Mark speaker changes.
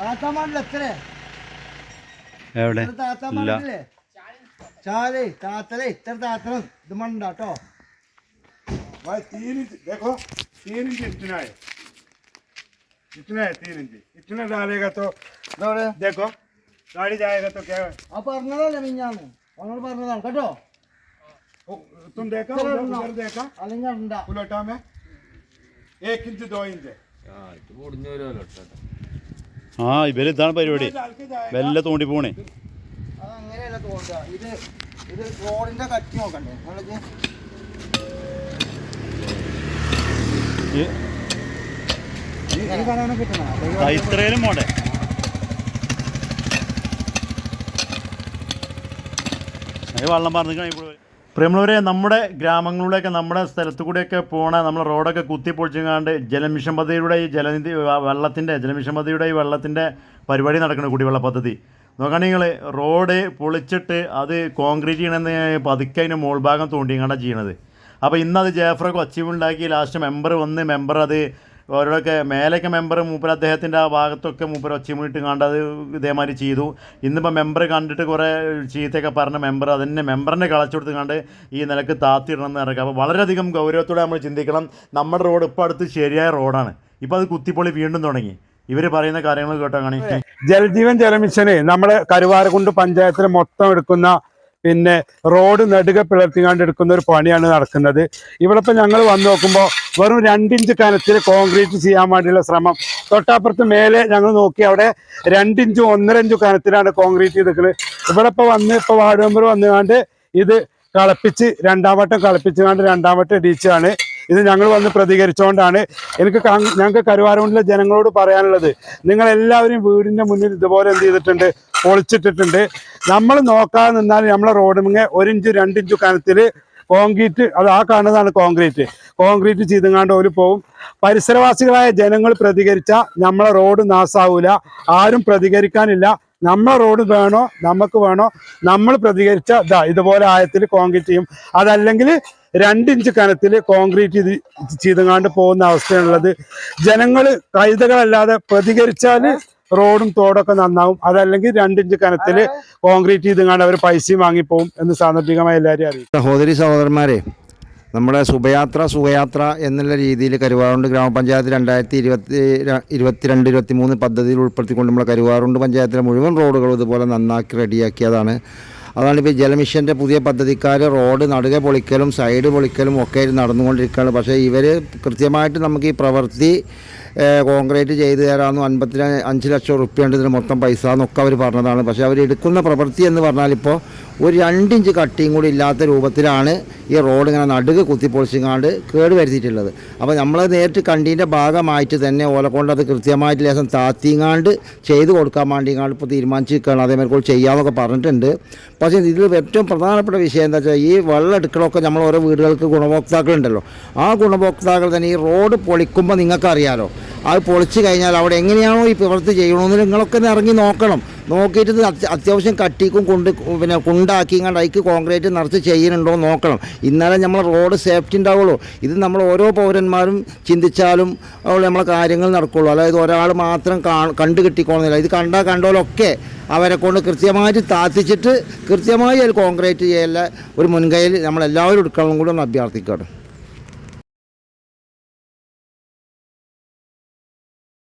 Speaker 1: താത്താമാരിൽ എത്ര
Speaker 2: എവിടെ
Speaker 1: ഇത്ര താത്താമാരില്ലേ ചാലേ താത്തലേ ഇത്ര താത്തണം ഇത് മണ്ട കേട്ടോ
Speaker 3: भाई तीन इंच देखो तीन इंच इतना है इतना है तीन इंच इतना डालेगा तो
Speaker 1: ഇതവിടെ
Speaker 3: देखो गाड़ी जाएगा तो क्या
Speaker 1: ആ പറഞ്ഞതല്ലേ മിഞ്ഞാന്ന് അവനോട് പറഞ്ഞതാണ് കേട്ടോ
Speaker 3: वो, तुम देखा
Speaker 1: चलो,
Speaker 3: उधर
Speaker 1: ना।
Speaker 3: उधर देखा
Speaker 1: അല്ലെങ്കിൽ ഉണ്ടാ
Speaker 3: उलटा में एक इंच दो इंच है
Speaker 2: ആ ഇവർ ഇതാണ് പരിപാടി. വല്ല തോണ്ടി പോണേ.
Speaker 1: അതങ്ങനെയല്ല തോണ്ട ഇത്
Speaker 2: ഇത്രയും പോണ്ടേ? വെള്ളം പറഞ്ഞിട്ടാണ് ഇപ്പോൾ പ്രിയമുള്ളവരെ നമ്മുടെ ഗ്രാമങ്ങളിലൂടെയൊക്കെ നമ്മുടെ സ്ഥലത്തു കൂടെയൊക്കെ പോണ നമ്മൾ റോഡൊക്കെ കുത്തിപ്പൊളിച്ചെങ്ങാണ്ട് ജലമിഷൻ പദ്ധതിയുടെ ഈ ജലനിധി വെള്ളത്തിന്റെ ജലമിഷൻ പദ്ധതിയുടെ ഈ വെള്ളത്തിന്റെ പരിപാടി നടക്കുന്ന കുടിവെള്ള പദ്ധതി. നോക്കുകയാണെങ്കിൽ റോഡ് പൊളിച്ചിട്ട് അത് കോൺക്രീറ്റ് ചെയ്യണമെന്ന് പതുക്കെ അതിന്റെ മോൾ ഭാഗം തോണ്ടിങ്ങാണ്ടാണ് ചെയ്യണത്. അപ്പോൾ ഇന്നത് അച്ചീവ് ഉണ്ടാക്കി ലാസ്റ്റ് മെമ്പർ വന്ന് മെമ്പർ അത് ഓരോക്കെ മേലൊക്കെ മെമ്പർ മൂപ്പർ അദ്ദേഹത്തിന്റെ ആ ഭാഗത്തൊക്കെ മൂപ്പർ ഒച്ചമുട്ട് കണ്ട് അത് ഇതേമാതിരി ചെയ്തു. ഇന്നിപ്പോൾ മെമ്പർ കണ്ടിട്ട് കുറേ ചീത്തയൊക്കെ പറഞ്ഞ മെമ്പർ അതിനെ മെമ്പറിനെ കളച്ചു കൊടുത്ത് കണ്ട് ഈ നിലയ്ക്ക് താത്തിയിടണം എന്ന് ഇറക്കുക അപ്പോൾ വളരെയധികം ഗൗരവത്തോടെ നമ്മൾ ചിന്തിക്കണം. നമ്മുടെ റോഡ് ഇപ്പോൾ അടുത്ത് ശരിയായ റോഡാണ്. ഇപ്പോൾ അത് കുത്തിപ്പൊളി വീണ്ടും തുടങ്ങി. ഇവർ പറയുന്ന കാര്യങ്ങൾ കേട്ടോ കാണി
Speaker 3: ജലജീവൻ ജലമിഷന് നമ്മുടെ കരുവാരക്കുണ്ട് പഞ്ചായത്തിൽ മൊത്തം എടുക്കുന്ന പിന്നെ റോഡ് നെടുക പിളർത്തിക്കാണ്ട് എടുക്കുന്ന ഒരു പണിയാണ് നടക്കുന്നത്. ഇവിടെ ഇപ്പം ഞങ്ങൾ വന്ന് നോക്കുമ്പോൾ വെറും രണ്ടിഞ്ച് കനത്തിൽ കോൺക്രീറ്റ് ചെയ്യാൻ വേണ്ടിയുള്ള ശ്രമം. തൊട്ടപ്പുറത്ത് മേലെ ഞങ്ങൾ നോക്കി അവിടെ രണ്ടിഞ്ചും ഒന്നര കനത്തിലാണ് കോൺക്രീറ്റ് ചെയ്തിരിക്കുന്നത്. ഇവിടെ ഇപ്പോൾ വന്ന് ഇപ്പോൾ വാർഡ് മെമ്പർ വന്നുകൊണ്ട് ഇത് കളപ്പിച്ച് രണ്ടാം വട്ടം കളപ്പിച്ചുകൊണ്ട് രണ്ടാം വട്ടം ഇടിച്ചാണ് ഇത് ഞങ്ങൾ വന്ന് പ്രതികരിച്ചുകൊണ്ടാണ് എനിക്ക് ഞങ്ങൾക്ക് കരുവാരമുണ്ടിലെ ജനങ്ങളോട് പറയാനുള്ളത് നിങ്ങൾ എല്ലാവരും വീടിന്റെ മുന്നിൽ ഇതുപോലെ എന്ത് ചെയ്തിട്ടുണ്ട് പൊളിച്ചിട്ടിട്ടുണ്ട്. നമ്മൾ നോക്കാതെ നിന്നാൽ നമ്മളെ റോഡ് ഒരിഞ്ച് രണ്ടിഞ്ചു കനത്തിൽ കോൺക്രീറ്റ് അത് ആ കാണുന്നതാണ് കോൺക്രീറ്റ്. കോൺക്രീറ്റ് ചെയ്തുങ്ങാണ്ട് ഓൽ പോവും. പരിസരവാസികളായ ജനങ്ങൾ പ്രതികരിച്ച നമ്മളെ റോഡ് നാസാവൂല. ആരും പ്രതികരിക്കാനില്ല. നമ്മളെ റോഡ് വേണോ? നമുക്ക് വേണോ? നമ്മൾ പ്രതികരിച്ച ഇതാ ഇതുപോലെ ആയത്തിൽ കോൺക്രീറ്റ് ചെയ്യും. അതല്ലെങ്കിൽ രണ്ടിഞ്ച് കനത്തിൽ കോൺക്രീറ്റ് ചെയ്ത് ചെയ്തങ്ങാണ്ട് പോകുന്ന അവസ്ഥയാണുള്ളത്. ജനങ്ങൾ കൈതകളല്ലാതെ പ്രതികരിച്ചാൽ റോഡും തോടൊക്കെ നന്നാവും. അതല്ലെങ്കിൽ രണ്ടിഞ്ച് കനത്തിൽ കോൺക്രീറ്റ് ചെയ്തങ്ങാണ്ട് അവർ പൈസയും വാങ്ങിപ്പോവും എന്ന് സാന്ദർഭികമായി എല്ലാവരും അറിയും.
Speaker 4: സഹോദരി സഹോദരന്മാരെ നമ്മുടെ സുഭയാത്ര സുഖയാത്ര എന്നുള്ള രീതിയിൽ കരുവാറുണ്ട് ഗ്രാമപഞ്ചായത്ത് രണ്ടായിരത്തി ഇരുപത്തി ഇരുപത്തിരണ്ട് ഇരുപത്തി മൂന്ന് പദ്ധതിയിൽ ഉൾപ്പെടുത്തിക്കൊണ്ട് നമ്മുടെ കരുവാറുണ്ട് പഞ്ചായത്തിലെ മുഴുവൻ റോഡുകളും ഇതുപോലെ നന്നാക്കി റെഡിയാക്കിയതാണ്. അതാണ് ഇപ്പോൾ ജലമിഷന്റെ പുതിയ പദ്ധതിക്കാർ റോഡ് നടുക പൊളിക്കലും സൈഡ് പൊളിക്കലും ഒക്കെ നടന്നുകൊണ്ടിരിക്കുകയാണ്. പക്ഷേ ഇവർ കൃത്യമായിട്ട് നമുക്ക് ഈ പ്രവൃത്തി കോൺക്രീറ്റ് ചെയ്തു തരാമെന്നും അൻപത്തി അഞ്ച് ലക്ഷം റുപ്യുണ്ട് ഇതിന് മൊത്തം പൈസ എന്നൊക്കെ അവർ പറഞ്ഞതാണ്. പക്ഷേ അവർ എടുക്കുന്ന പ്രവൃത്തി എന്ന് പറഞ്ഞാൽ ഇപ്പോൾ ഒരു രണ്ടിഞ്ച് കട്ടിയും കൂടി ഇല്ലാത്ത രൂപത്തിലാണ് ഈ റോഡ് ഇങ്ങനെ നടുക് കുത്തിപ്പൊളിച്ചിങ്ങാണ്ട് കേട് വരുത്തിയിട്ടുള്ളത്. അപ്പോൾ നമ്മൾ നേരിട്ട് കണ്ടീന്റെ ഭാഗമായിട്ട് തന്നെ ഓലക്കൊണ്ട് അത് കൃത്യമായിട്ട് ലേശം താത്തിങ്ങാണ്ട് ചെയ്ത് കൊടുക്കാൻ വേണ്ടിങ്ങാണ്ട് ഇപ്പോൾ തീരുമാനിച്ചിരിക്കുകയാണ്. അതേമാതിരി കൂടി ചെയ്യാമെന്നൊക്കെ പറഞ്ഞിട്ടുണ്ട്. പക്ഷേ ഇതിൽ ഏറ്റവും പ്രധാനപ്പെട്ട വിഷയം എന്താ വെച്ചാൽ ഈ വെള്ളം എടുക്കണമൊക്കെ നമ്മൾ ഓരോ വീടുകൾക്ക് ഗുണഭോക്താക്കളുണ്ടല്ലോ. ആ ഗുണഭോക്താക്കൾ തന്നെ ഈ റോഡ് പൊളിക്കുമ്പോൾ നിങ്ങൾക്കറിയാലോ. അത് പൊളിച്ചു കഴിഞ്ഞാൽ അവിടെ എങ്ങനെയാണോ ഈ പ്രവൃത്തി ചെയ്യണമെന്ന് നിങ്ങളൊക്കെ ഇറങ്ങി നോക്കണം. നോക്കിയിട്ട് അത്യാവശ്യം കട്ടിക്കും കൊണ്ട് പിന്നെ കുണ്ടാക്കി കണ്ട് അതിക്ക് കോൺക്രീറ്റ് നിറച്ച് ചെയ്യുന്നുണ്ടോ നോക്കണം. ഇന്നലെ നമ്മൾ റോഡ് സേഫ്റ്റി ഉണ്ടാവുള്ളൂ. ഇത് നമ്മൾ ഓരോ പൗരന്മാരും ചിന്തിച്ചാലും നമ്മളെ കാര്യങ്ങൾ നടക്കുള്ളൂ. അതായത് ഒരാൾ മാത്രം കണ്ടു കിട്ടിക്കോളുന്നില്ല. ഇത് കണ്ടാൽ കണ്ടോലൊക്കെ അവരെ കൊണ്ട് കൃത്യമായിട്ട് താത്തിച്ചിട്ട് കൃത്യമായി അതിൽ കോൺക്രീറ്റ് ചെയ്യല ഒരു മുൻകൈയിൽ നമ്മളെല്ലാവരും എടുക്കണം കൂടെ ഒന്ന് അഭ്യർത്ഥിക്കണം